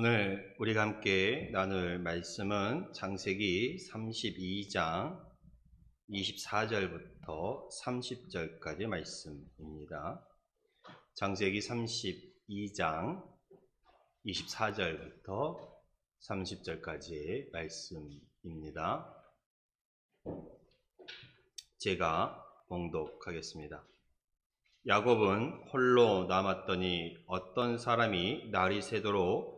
오늘 우리가 함께 나눌 말씀은 창세기 32장 24절부터 30절까지 말씀입니다. 창세기 32장 24절부터 30절까지의 말씀입니다. 제가 봉독하겠습니다. 야곱은 홀로 남았더니 어떤 사람이 날이 새도록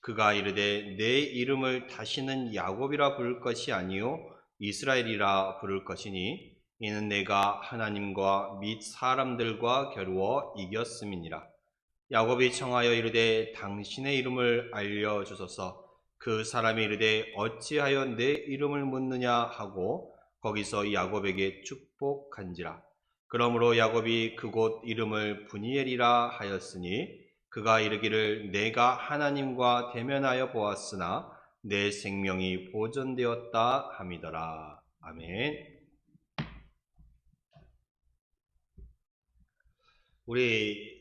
그가 이르되 내 이름을 다시는 야곱이라 부를 것이 아니요 이스라엘이라 부를 것이니 이는 내가 하나님과 및 사람들과 겨루어 이겼음이니라. 야곱이 청하여 이르되 당신의 이름을 알려 주소서. 그 사람이 이르되 어찌하여 내 이름을 묻느냐 하고 거기서 야곱에게 축복한지라. 그러므로 야곱이 그곳 이름을 분이엘이라 하였으니 그가 이르기를 내가 하나님과 대면하여 보았으나 내 생명이 보존되었다 함이더라. 아멘. 우리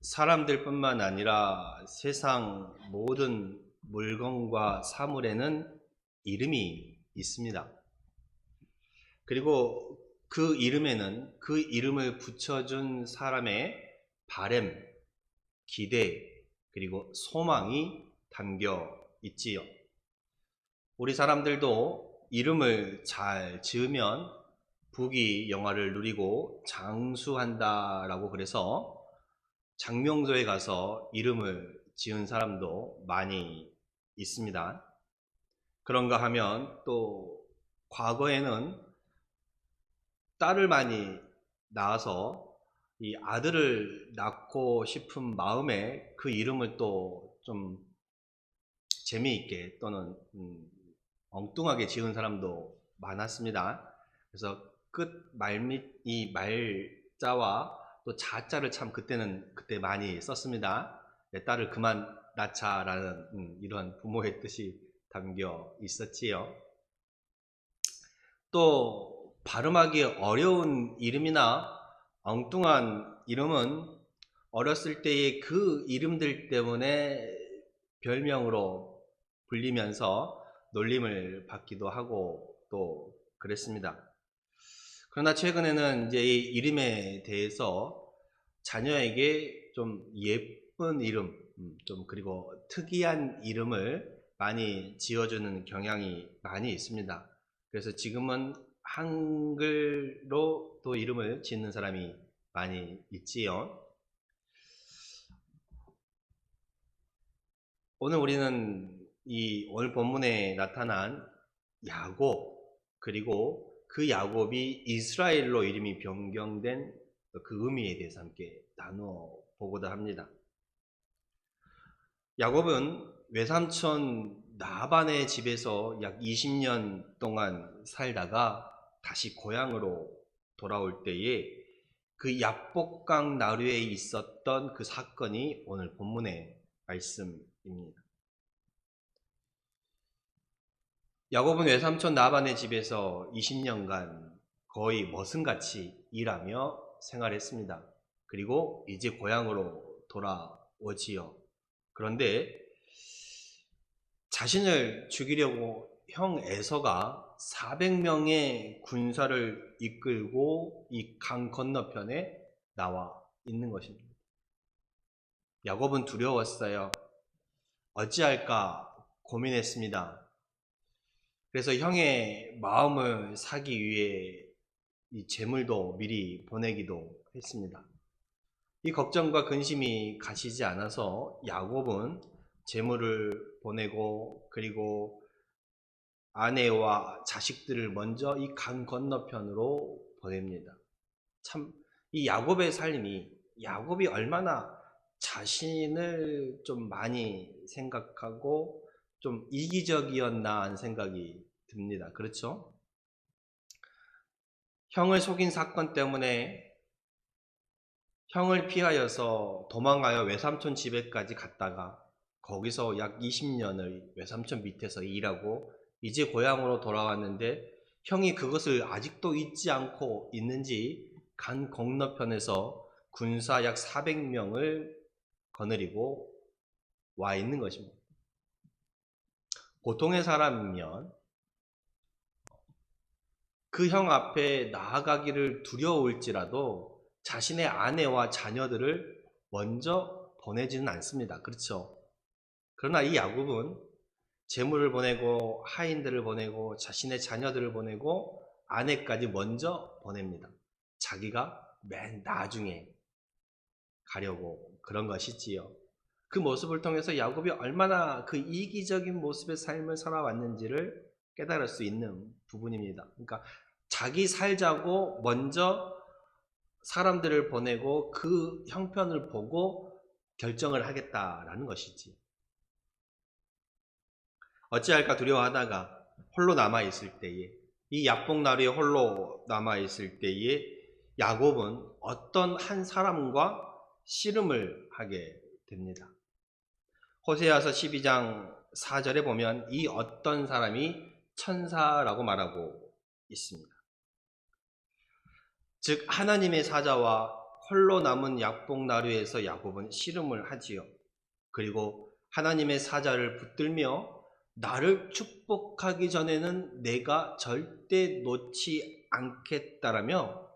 사람들뿐만 아니라 세상 모든 물건과 사물에는 이름이 있습니다. 그리고 그 이름에는 그 이름을 붙여준 사람의 바램, 기대, 그리고 소망이 담겨 있지요. 우리 사람들도 이름을 잘 지으면 부귀 영화를 누리고 장수한다라고 그래서 장명소에 가서 이름을 지은 사람도 많이 있습니다. 그런가 하면 또 과거에는 딸을 많이 낳아서 이 아들을 낳고 싶은 마음에 그 이름을 또 좀 재미있게 또는 음, 엉뚱하게 지은 사람도 많았습니다. 그래서 끝 말밑 이 말자와 또 자자를 참 그때는 그때 많이 썼습니다. 내 딸을 그만 낳자라는 음, 이런 부모의 뜻이 담겨 있었지요. 또 발음하기 어려운 이름이나 엉뚱한 이름은 어렸을 때의 그 이름들 때문에 별명으로 불리면서 놀림을 받기도 하고 또 그랬습니다. 그러나 최근에는 이제 이 이름에 대해서 자녀에게 좀 예쁜 이름, 음, 좀 그리고 특이한 이름을 많이 지어주는 경향이 많이 있습니다. 그래서 지금은 한글로 또 이름을 짓는 사람이 많이 있지요. 오늘 우리는 이 오늘 본문에 나타난 야곱 그리고 그 야곱이 이스라엘로 이름이 변경된 그 의미에 대해서 함께 나누어 보고자 합니다. 야곱은 외삼촌 나반의 집에서 약 20년 동안 살다가 다시 고향으로 돌아올 때에 그 야복강 나루에 있었던 그 사건이 오늘 본문의 말씀입니다. 야곱은 외삼촌 나반의 집에서 20년간 거의 머슴같이 일하며 생활했습니다. 그리고 이제 고향으로 돌아오지요. 그런데 자신을 죽이려고 형 에서가 400명의 군사를 이끌고 이 강 건너편에 나와 있는 것입니다. 야곱은 두려웠어요. 어찌할까 고민했습니다. 그래서 형의 마음을 사기 위해 이 재물도 미리 보내기도 했습니다. 이 걱정과 근심이 가시지 않아서 야곱은 재물을 보내고 그리고 아내와 자식들을 먼저 이 강 건너편으로 보냅니다. 참 이 야곱의 삶이 야곱이 얼마나 자신을 좀 많이 생각하고 좀 이기적이었나 하는 생각이 듭니다. 그렇죠? 형을 속인 사건 때문에 형을 피하여서 도망가여 외삼촌 집에까지 갔다가 거기서 약 20년을 외삼촌 밑에서 일하고 이제 고향으로 돌아왔는데 형이 그것을 아직도 잊지 않고 있는지 간 건너편에서 군사 약 400명을 거느리고 와 있는 것입니다. 보통의 사람이면 그 형 앞에 나아가기를 두려울지라도 자신의 아내와 자녀들을 먼저 보내지는 않습니다. 그렇죠? 그러나 이 야곱은 재물을 보내고 하인들을 보내고 자신의 자녀들을 보내고 아내까지 먼저 보냅니다. 자기가 맨 나중에 가려고 그런 것이지요. 그 모습을 통해서 야곱이 얼마나 그 이기적인 모습의 삶을 살아왔는지를 깨달을 수 있는 부분입니다. 그러니까 자기 살자고 먼저 사람들을 보내고 그 형편을 보고 결정을 하겠다라는 것이지. 어찌할까 두려워하다가 홀로 남아 있을 때에 이 약복나루에 홀로 남아 있을 때에 야곱은 어떤 한 사람과 씨름을 하게 됩니다. 호세아서 12장 4절에 보면 이 어떤 사람이 천사라고 말하고 있습니다. 즉 하나님의 사자와 홀로 남은 약복 나루에서 야곱은 씨름을 하지요. 그리고 하나님의 사자를 붙들며 나를 축복하기 전에는 내가 절대 놓지 않겠다라며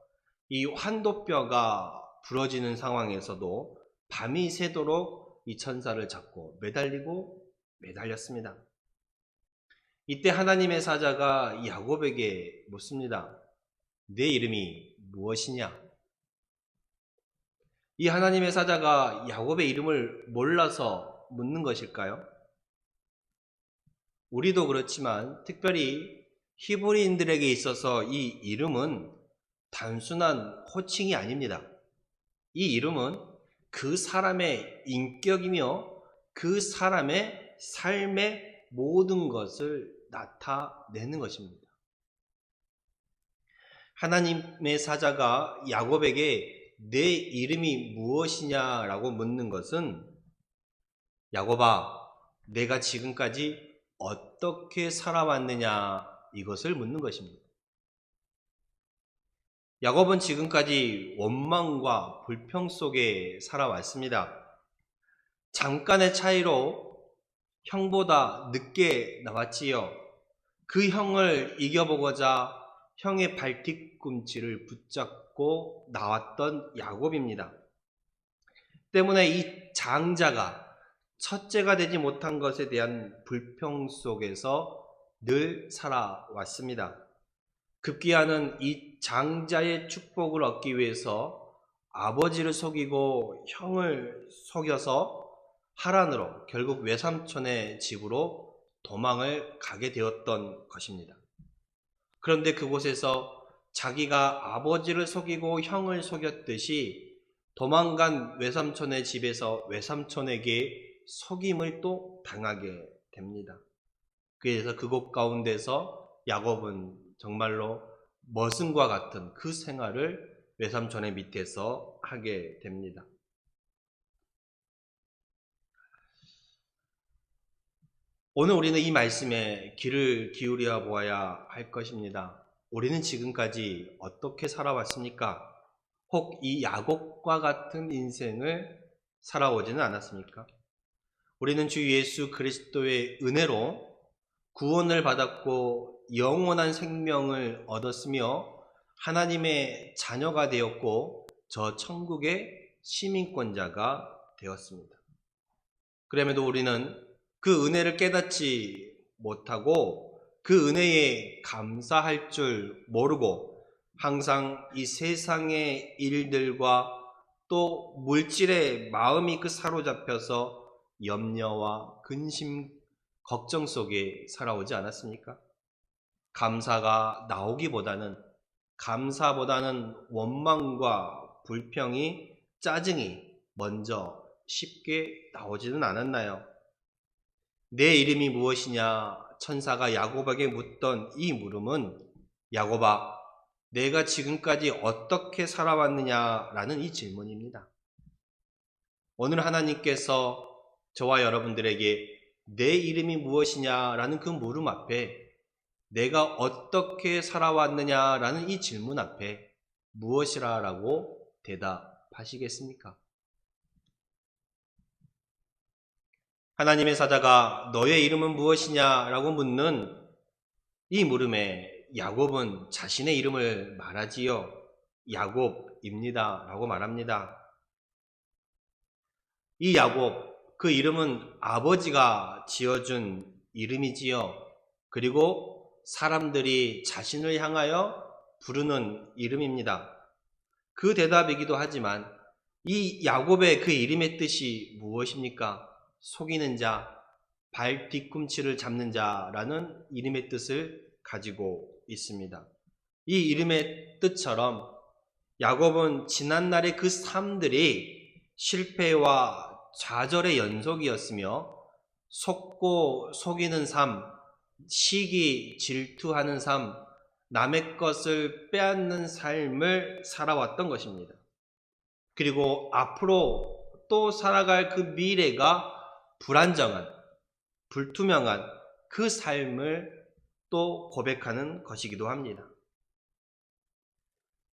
이 환도뼈가 부러지는 상황에서도 밤이 새도록 이 천사를 잡고 매달리고 매달렸습니다. 이때 하나님의 사자가 야곱에게 묻습니다. 내 이름이 무엇이냐? 이 하나님의 사자가 야곱의 이름을 몰라서 묻는 것일까요? 우리도 그렇지만 특별히 히브리인들에게 있어서 이 이름은 단순한 호칭이 아닙니다. 이 이름은 그 사람의 인격이며 그 사람의 삶의 모든 것을 나타내는 것입니다. 하나님의 사자가 야곱에게 내 이름이 무엇이냐라고 묻는 것은 야곱아, 내가 지금까지 어떻게 살아왔느냐 이것을 묻는 것입니다. 야곱은 지금까지 원망과 불평 속에 살아왔습니다. 잠깐의 차이로 형보다 늦게 나왔지요. 그 형을 이겨보고자 형의 발뒤꿈치를 붙잡고 나왔던 야곱입니다. 때문에 이 장자가 첫째가 되지 못한 것에 대한 불평 속에서 늘 살아왔습니다. 급기야는 이 장자의 축복을 얻기 위해서 아버지를 속이고 형을 속여서 하란으로 결국 외삼촌의 집으로 도망을 가게 되었던 것입니다. 그런데 그곳에서 자기가 아버지를 속이고 형을 속였듯이 도망간 외삼촌의 집에서 외삼촌에게 속임을 또 당하게 됩니다. 그래서 그곳 가운데서 야곱은 정말로 머슴과 같은 그 생활을 외삼촌의 밑에서 하게 됩니다. 오늘 우리는 이 말씀에 귀를 기울여 보아야 할 것입니다. 우리는 지금까지 어떻게 살아왔습니까? 혹 이 야곱과 같은 인생을 살아오지는 않았습니까? 우리는 주 예수 그리스도의 은혜로 구원을 받았고 영원한 생명을 얻었으며 하나님의 자녀가 되었고 저 천국의 시민권자가 되었습니다. 그럼에도 우리는 그 은혜를 깨닫지 못하고 그 은혜에 감사할 줄 모르고 항상 이 세상의 일들과 또 물질의 마음이 그 사로잡혀서 염려와 근심, 걱정 속에 살아오지 않았습니까? 감사가 나오기보다는 감사보다는 원망과 불평이 짜증이 먼저 쉽게 나오지는 않았나요? 내 이름이 무엇이냐? 천사가 야곱에게 묻던 이 물음은 야곱아, 내가 지금까지 어떻게 살아왔느냐라는 이 질문입니다. 오늘 하나님께서 저와 여러분들에게 내 이름이 무엇이냐라는 그 물음 앞에 내가 어떻게 살아왔느냐라는 이 질문 앞에 무엇이라라고 대답하시겠습니까? 하나님의 사자가 너의 이름은 무엇이냐라고 묻는 이 물음에 야곱은 자신의 이름을 말하지요. 야곱입니다. 라고 말합니다. 이 야곱, 그 이름은 아버지가 지어준 이름이지요. 그리고 사람들이 자신을 향하여 부르는 이름입니다. 그 대답이기도 하지만 이 야곱의 그 이름의 뜻이 무엇입니까? 속이는 자, 발 뒤꿈치를 잡는 자라는 이름의 뜻을 가지고 있습니다. 이 이름의 뜻처럼 야곱은 지난날의 그 삶들이 실패와 좌절의 연속이었으며 속고 속이는 삶, 시기, 질투하는 삶, 남의 것을 빼앗는 삶을 살아왔던 것입니다. 그리고 앞으로 또 살아갈 그 미래가 불안정한, 불투명한 그 삶을 또 고백하는 것이기도 합니다.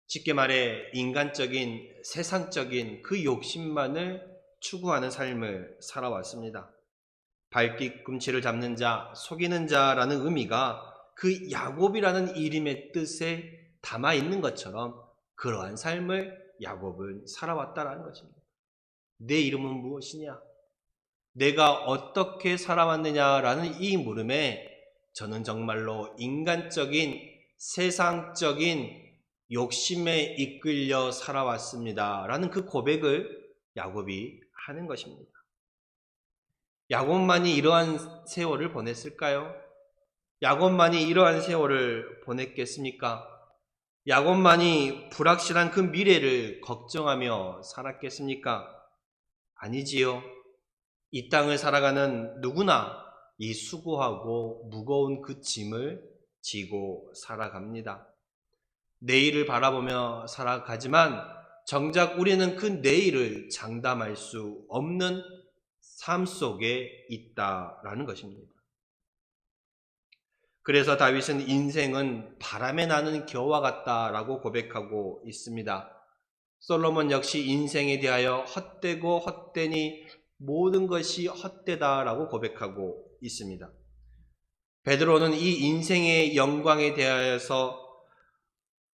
쉽게 말해 인간적인 세상적인 그 욕심만을 추구하는 삶을 살아왔습니다. 발뒤꿈치를 잡는 자, 속이는 자라는 의미가 그 야곱이라는 이름의 뜻에 담아 있는 것처럼 그러한 삶을 야곱은 살아왔다라는 것입니다. 내 이름은 무엇이냐? 내가 어떻게 살아왔느냐라는 이 물음에 저는 정말로 인간적인 세상적인 욕심에 이끌려 살아왔습니다. 라는 그 고백을 야곱이 하는 것입니다. 야곱만이 이러한 세월을 보냈을까요? 야곱만이 이러한 세월을 보냈겠습니까? 야곱만이 불확실한 그 미래를 걱정하며 살았겠습니까? 아니지요. 이 땅을 살아가는 누구나 이 수고하고 무거운 그 짐을 지고 살아갑니다. 내일을 바라보며 살아가지만 정작 우리는 그 내일을 장담할 수 없는 삶 속에 있다라는 것입니다. 그래서 다윗은 인생은 바람에 나는 겨와 같다라고 고백하고 있습니다. 솔로몬 역시 인생에 대하여 헛되고 헛되니 모든 것이 헛되다라고 고백하고 있습니다. 베드로는 이 인생의 영광에 대하여서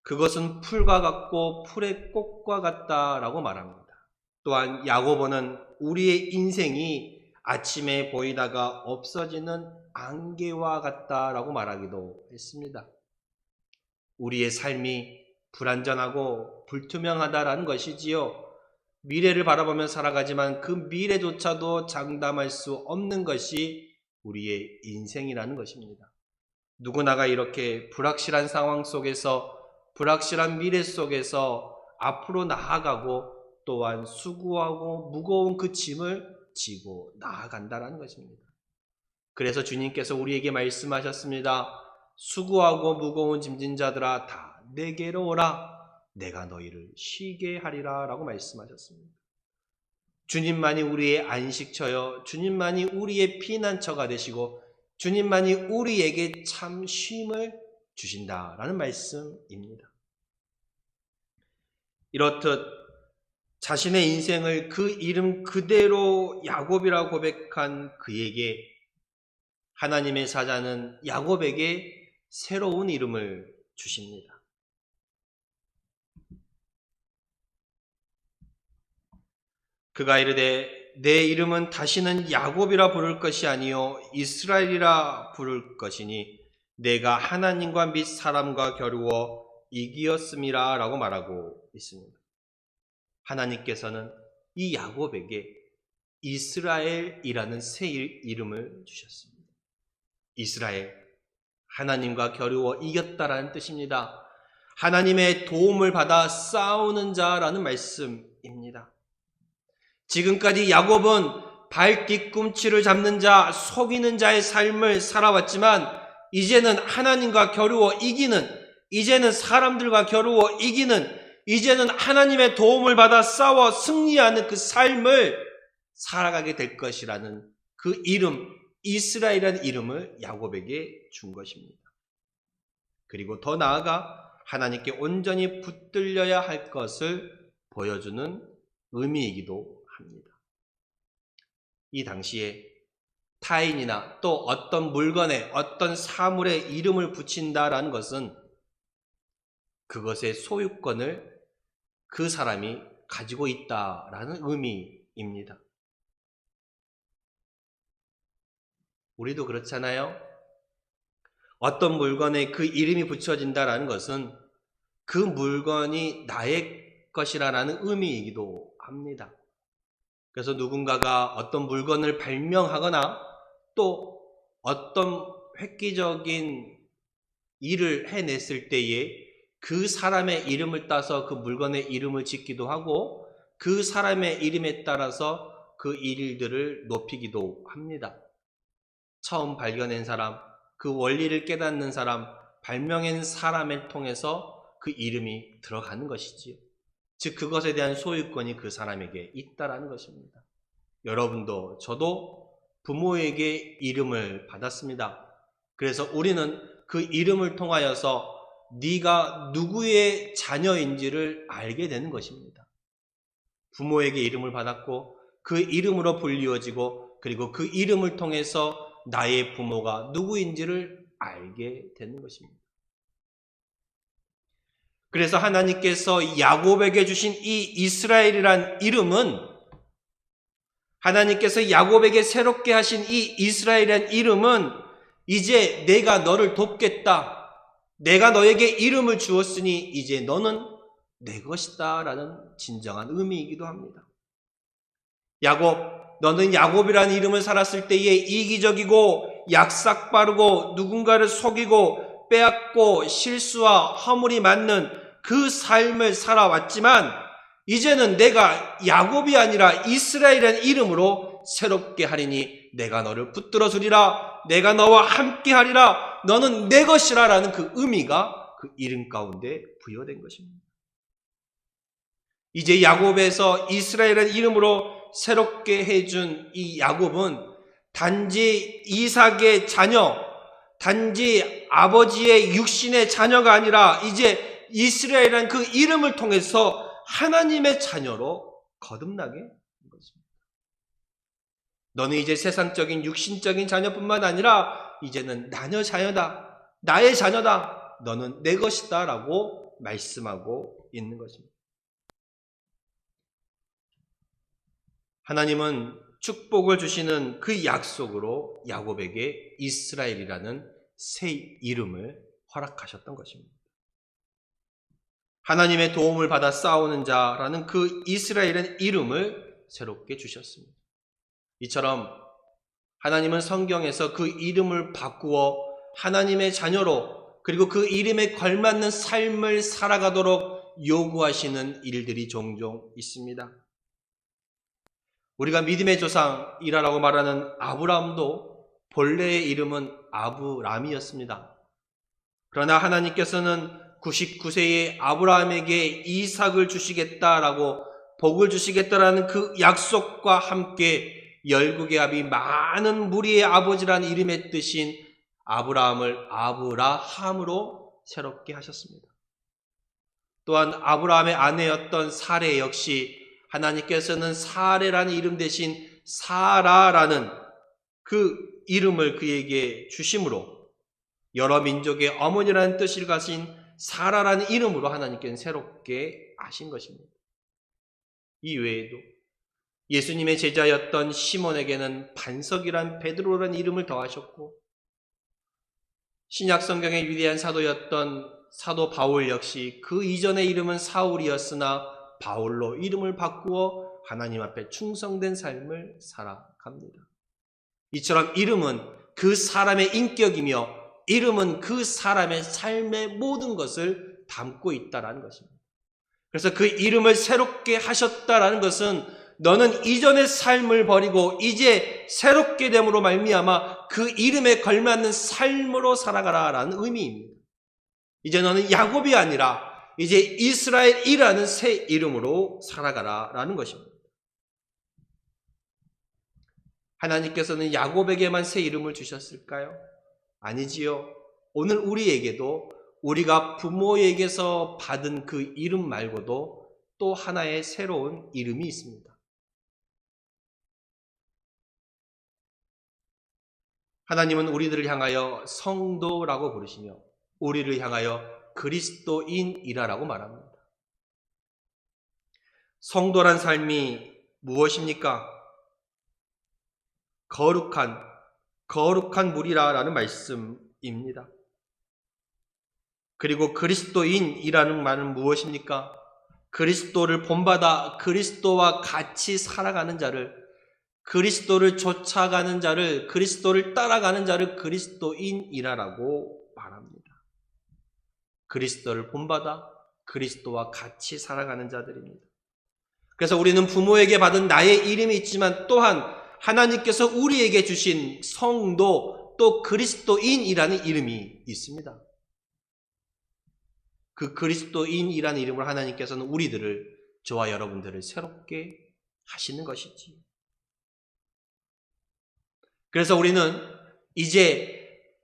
그것은 풀과 같고 풀의 꽃과 같다라고 말합니다. 또한 야고보는 우리의 인생이 아침에 보이다가 없어지는 안개와 같다라고 말하기도 했습니다. 우리의 삶이 불안전하고 불투명하다라는 것이지요. 미래를 바라보며 살아가지만 그 미래조차도 장담할 수 없는 것이 우리의 인생이라는 것입니다. 누구나가 이렇게 불확실한 상황 속에서 불확실한 미래 속에서 앞으로 나아가고 또한 수고하고 무거운 그 짐을 지고 나아간다라는 것입니다. 그래서 주님께서 우리에게 말씀하셨습니다. 수고하고 무거운 짐진 자들아 다 내게로 오라. 내가 너희를 쉬게 하리라 라고 말씀하셨습니다. 주님만이 우리의 안식처여 주님만이 우리의 피난처가 되시고 주님만이 우리에게 참 쉼을 주신다라는 말씀입니다. 이렇듯 자신의 인생을 그 이름 그대로 야곱이라고 고백한 그에게 하나님의 사자는 야곱에게 새로운 이름을 주십니다. 그가 이르되 내 이름은 다시는 야곱이라 부를 것이 아니요 이스라엘이라 부를 것이니 내가 하나님과 및 사람과 겨루어 이기었음이라 라고 말하고 있습니다. 하나님께서는 이 야곱에게 이스라엘이라는 새 이름을 주셨습니다. 이스라엘, 하나님과 겨루어 이겼다라는 뜻입니다. 하나님의 도움을 받아 싸우는 자라는 말씀입니다. 지금까지 야곱은 발 뒤꿈치를 잡는 자, 속이는 자의 삶을 살아왔지만 이제는 하나님과 겨루어 이기는, 이제는 사람들과 겨루어 이기는, 이제는 하나님의 도움을 받아 싸워 승리하는 그 삶을 살아가게 될 것이라는 그 이름, 이스라엘이라는 이름을 야곱에게 준 것입니다. 그리고 더 나아가 하나님께 온전히 붙들려야 할 것을 보여주는 의미이기도 합니다. 이 당시에 타인이나 또 어떤 물건에 어떤 사물에 이름을 붙인다라는 것은 그것의 소유권을 그 사람이 가지고 있다라는 의미입니다. 우리도 그렇잖아요. 어떤 물건에 그 이름이 붙여진다라는 것은 그 물건이 나의 것이라는 의미이기도 합니다. 그래서 누군가가 어떤 물건을 발명하거나 또 어떤 획기적인 일을 해냈을 때에 그 사람의 이름을 따서 그 물건의 이름을 짓기도 하고 그 사람의 이름에 따라서 그 일들을 높이기도 합니다. 처음 발견한 사람, 그 원리를 깨닫는 사람, 발명한 사람을 통해서 그 이름이 들어가는 것이지요. 즉 그것에 대한 소유권이 그 사람에게 있다라는 것입니다. 여러분도 저도 부모에게 이름을 받았습니다. 그래서 우리는 그 이름을 통하여서 네가 누구의 자녀인지를 알게 되는 것입니다. 부모에게 이름을 받았고 그 이름으로 불리워지고 그리고 그 이름을 통해서 나의 부모가 누구인지를 알게 되는 것입니다. 그래서 하나님께서 야곱에게 주신 이 이스라엘이란 이름은 하나님께서 야곱에게 새롭게 하신 이 이스라엘이란 이름은 이제 내가 너를 돕겠다. 내가 너에게 이름을 주었으니 이제 너는 내 것이다. 라는 진정한 의미이기도 합니다. 야곱, 너는 야곱이라는 이름을 살았을 때에 이기적이고 약삭 빠르고 누군가를 속이고 빼앗고 실수와 허물이 맞는 그 삶을 살아왔지만 이제는 내가 야곱이 아니라 이스라엘이라는 이름으로 새롭게 하리니 내가 너를 붙들어 주리라 내가 너와 함께 하리라 너는 내 것이라라는 그 의미가 그 이름 가운데 부여된 것입니다. 이제 야곱에서 이스라엘이라는 이름으로 새롭게 해준 이 야곱은 단지 이삭의 자녀, 단지 아버지의 육신의 자녀가 아니라 이제 이스라엘이라는 그 이름을 통해서 하나님의 자녀로 거듭나게 된 것입니다. 너는 이제 세상적인 육신적인 자녀뿐만 아니라 이제는 나녀 자녀다. 나의 자녀다. 너는 내 것이다. 라고 말씀하고 있는 것입니다. 하나님은 축복을 주시는 그 약속으로 야곱에게 이스라엘이라는 새 이름을 허락하셨던 것입니다. 하나님의 도움을 받아 싸우는 자라는 그 이스라엘은 이름을 새롭게 주셨습니다. 이처럼 하나님은 성경에서 그 이름을 바꾸어 하나님의 자녀로 그리고 그 이름에 걸맞는 삶을 살아가도록 요구하시는 일들이 종종 있습니다. 우리가 믿음의 조상이라고 말하는 아브라함도 본래의 이름은 아브람이었습니다. 그러나 하나님께서는 99세의 아브라함에게 이삭을 주시겠다라고 복을 주시겠다라는 그 약속과 함께 열국의 아비 많은 무리의 아버지라는 이름의 뜻인 아브라함을 아브라함으로 새롭게 하셨습니다. 또한 아브라함의 아내였던 사례 역시 하나님께서는 사례라는 이름 대신 사라라는 그 이름을 그에게 주심으로 여러 민족의 어머니라는 뜻을 가진 사라라는 이름으로 하나님께는 새롭게 하신 것입니다. 이 외에도 예수님의 제자였던 시몬에게는 반석이란 베드로라는 이름을 더하셨고 신약 성경의 위대한 사도였던 사도 바울 역시 그 이전의 이름은 사울이었으나 바울로 이름을 바꾸어 하나님 앞에 충성된 삶을 살아갑니다. 이처럼 이름은 그 사람의 인격이며 이름은 그 사람의 삶의 모든 것을 담고 있다라는 것입니다. 그래서 그 이름을 새롭게 하셨다라는 것은 너는 이전의 삶을 버리고 이제 새롭게 됨으로 말미암아 그 이름에 걸맞는 삶으로 살아가라라는 의미입니다. 이제 너는 야곱이 아니라 이제 이스라엘이라는 새 이름으로 살아가라라는 것입니다. 하나님께서는 야곱에게만 새 이름을 주셨을까요? 아니지요. 오늘 우리에게도 우리가 부모에게서 받은 그 이름 말고도 또 하나의 새로운 이름이 있습니다. 하나님은 우리들을 향하여 성도라고 부르시며 우리를 향하여 그리스도인이라라고 말합니다. 성도란 삶이 무엇입니까? 거룩한, 거룩한 물이라라는 말씀입니다. 그리고 그리스도인이라는 말은 무엇입니까? 그리스도를 본받아 그리스도와 같이 살아가는 자를, 그리스도를 쫓아가는 자를, 그리스도를 따라가는 자를 그리스도인이라라고 말합니다. 그리스도를 본받아 그리스도와 같이 살아가는 자들입니다. 그래서 우리는 부모에게 받은 나의 이름이 있지만 또한 하나님께서 우리에게 주신 성도 또 그리스도인이라는 이름이 있습니다. 그 그리스도인이라는 이름으로 하나님께서는 우리들을 저와 여러분들을 새롭게 하시는 것이지. 그래서 우리는 이제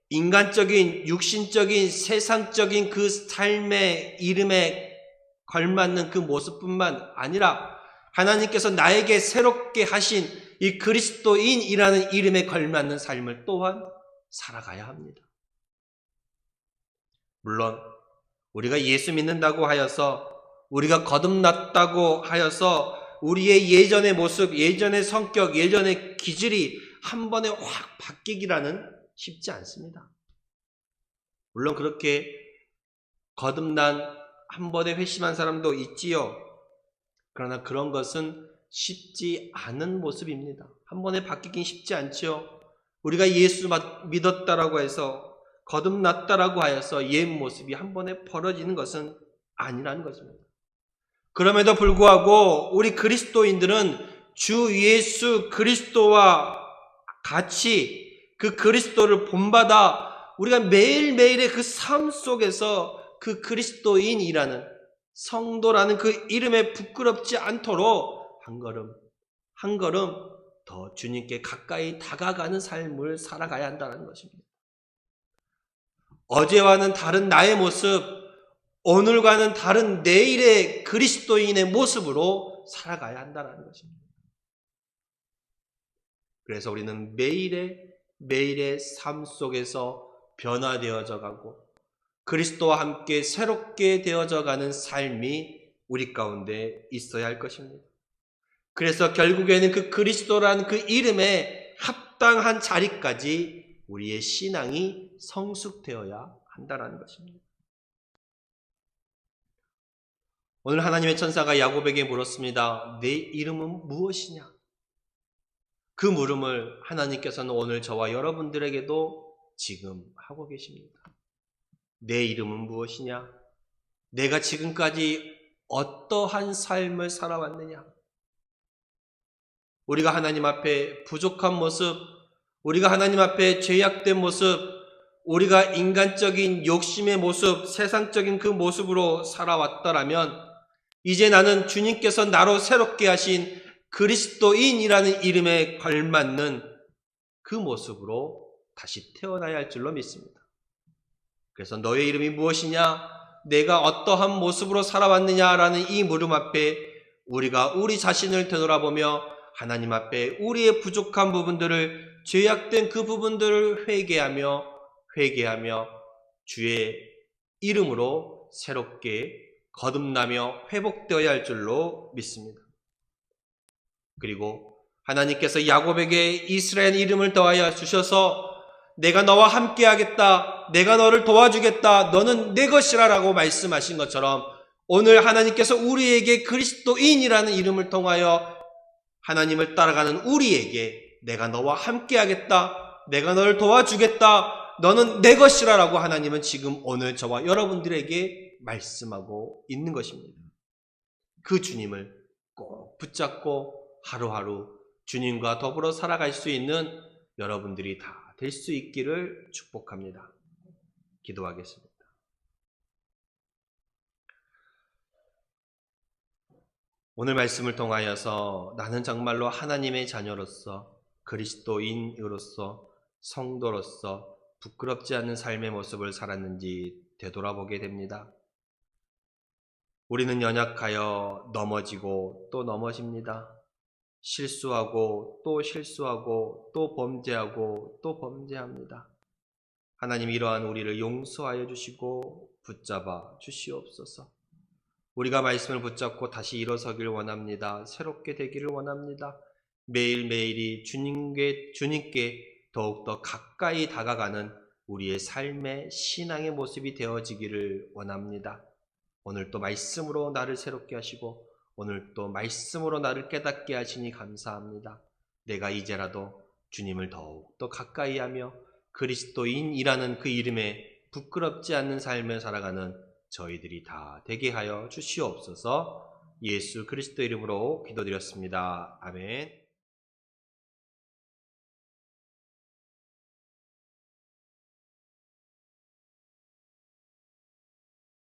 인간적인, 육신적인, 세상적인 그 삶의 이름에 걸맞는 그 모습뿐만 아니라 하나님께서 나에게 새롭게 하신 이 그리스도인이라는 이름에 걸맞는 삶을 또한 살아가야 합니다. 물론 우리가 예수 믿는다고 하여서 우리가 거듭났다고 하여서 우리의 예전의 모습, 예전의 성격, 예전의 기질이 한 번에 확 바뀌기라는 쉽지 않습니다. 물론 그렇게 거듭난 한 번에 회심한 사람도 있지요. 그러나 그런 것은 쉽지 않은 모습입니다. 한 번에 바뀌긴 쉽지 않지요. 우리가 예수 믿었다라고 해서 거듭났다라고 하여서 옛 모습이 한 번에 벌어지는 것은 아니라는 것입니다. 그럼에도 불구하고 우리 그리스도인들은 주 예수 그리스도와 같이 그 그리스도를 본받아 우리가 매일매일의 그 삶 속에서 그 그리스도인이라는 성도라는 그 이름에 부끄럽지 않도록 한 걸음, 한 걸음 더 주님께 가까이 다가가는 삶을 살아가야 한다는 것입니다. 어제와는 다른 나의 모습, 오늘과는 다른 내일의 그리스도인의 모습으로 살아가야 한다는 것입니다. 그래서 우리는 매일의 매일의 삶 속에서 변화되어져 가고 그리스도와 함께 새롭게 되어져 가는 삶이 우리 가운데 있어야 할 것입니다. 그래서 결국에는 그 그리스도라는 그 이름에 합당한 자리까지 우리의 신앙이 성숙되어야 한다는 것입니다. 오늘 하나님의 천사가 야곱에게 물었습니다. 내 이름은 무엇이냐? 그 물음을 하나님께서는 오늘 저와 여러분들에게도 지금 하고 계십니다. 내 이름은 무엇이냐? 내가 지금까지 어떠한 삶을 살아왔느냐? 우리가 하나님 앞에 부족한 모습, 우리가 하나님 앞에 죄악된 모습, 우리가 인간적인 욕심의 모습, 세상적인 그 모습으로 살아왔더라면, 이제 나는 주님께서 나로 새롭게 하신 그리스도인이라는 이름에 걸맞는 그 모습으로 다시 태어나야 할 줄로 믿습니다. 그래서 너의 이름이 무엇이냐? 내가 어떠한 모습으로 살아왔느냐라는 이 물음 앞에 우리가 우리 자신을 되돌아보며 하나님 앞에 우리의 부족한 부분들을 죄악된 그 부분들을 회개하며 회개하며 주의 이름으로 새롭게 거듭나며 회복되어야 할 줄로 믿습니다. 그리고 하나님께서 야곱에게 이스라엘 이름을 더하여 주셔서 내가 너와 함께 하겠다. 내가 너를 도와주겠다. 너는 내 것이라라고 말씀하신 것처럼 오늘 하나님께서 우리에게 그리스도인이라는 이름을 통하여 하나님을 따라가는 우리에게 내가 너와 함께 하겠다. 내가 너를 도와주겠다. 너는 내 것이라라고 하나님은 지금 오늘 저와 여러분들에게 말씀하고 있는 것입니다. 그 주님을 꼭 붙잡고 하루하루 주님과 더불어 살아갈 수 있는 여러분들이 다 될 수 있기를 축복합니다. 기도하겠습니다. 오늘 말씀을 통하여서 나는 정말로 하나님의 자녀로서 그리스도인으로서 성도로서 부끄럽지 않은 삶의 모습을 살았는지 되돌아보게 됩니다. 우리는 연약하여 넘어지고 또 넘어집니다. 실수하고 또 실수하고 또 범죄하고 또 범죄합니다. 하나님 이러한 우리를 용서하여 주시고 붙잡아 주시옵소서. 우리가 말씀을 붙잡고 다시 일어서길 원합니다. 새롭게 되기를 원합니다. 매일매일이 주님께, 주님께 더욱더 가까이 다가가는 우리의 삶의 신앙의 모습이 되어지기를 원합니다. 오늘 또 말씀으로 나를 새롭게 하시고 오늘 또 말씀으로 나를 깨닫게 하시니 감사합니다. 내가 이제라도 주님을 더욱더 가까이 하며 그리스도인이라는 그 이름에 부끄럽지 않는 삶을 살아가는 저희들이 다 되게 하여 주시옵소서 예수 그리스도 이름으로 기도드렸습니다. 아멘.